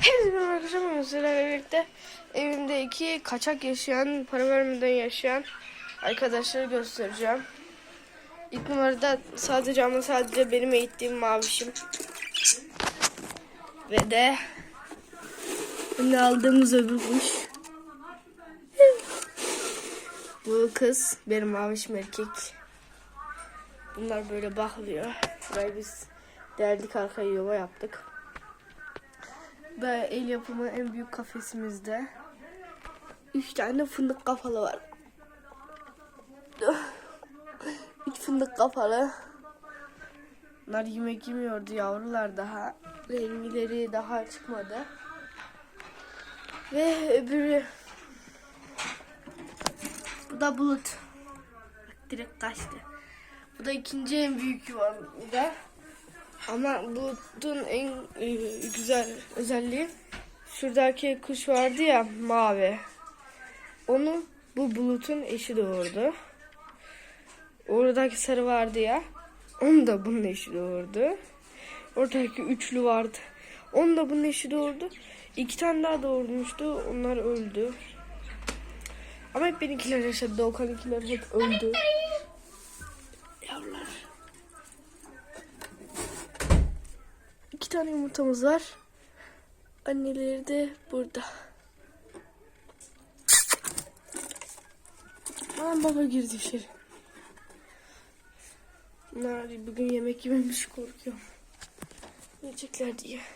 Hepinize merhaba sizlerle birlikte evimde iki kaçak yaşayan, para vermeden yaşayan arkadaşları göstereceğim. İlk numarada sadece ama sadece benim eğittiğim mavişim. Ve de ne aldığımız öbür kuş. Bu kız benim mavişim erkek. Bunlar böyle bakılıyor. Burayı biz derdik arkaya yuva yaptık. Ve el yapımı en büyük kafesimizde. Üç tane fındık kafalı var. Üç fındık kafalı. Bunlar yemek yemiyordu yavrular daha. Rengileri daha çıkmadı. Ve öbürü bu da bulut. Bak direkt kaçtı. Bu da ikinci en büyük yuvamda. Ama bulutun en e, güzel özelliği şuradaki kuş vardı ya mavi. Onu bu bulutun eşi doğurdu. Oradaki sarı vardı ya. Onu da bunun eşi doğurdu. Oradaki üçlü vardı. Onu da bunun eşi doğurdu. İki tane daha doğurmuştu. Onlar öldü. Ama hep benimkiler yaşadı. Doğukan'ınkiler hep öldü. Yavrular. İki tane yumurtamız var. Anneleri de burada. Aman baba girdi içeri. Bunlar bugün yemek yememiş korkuyorum. Yiyecekler diye.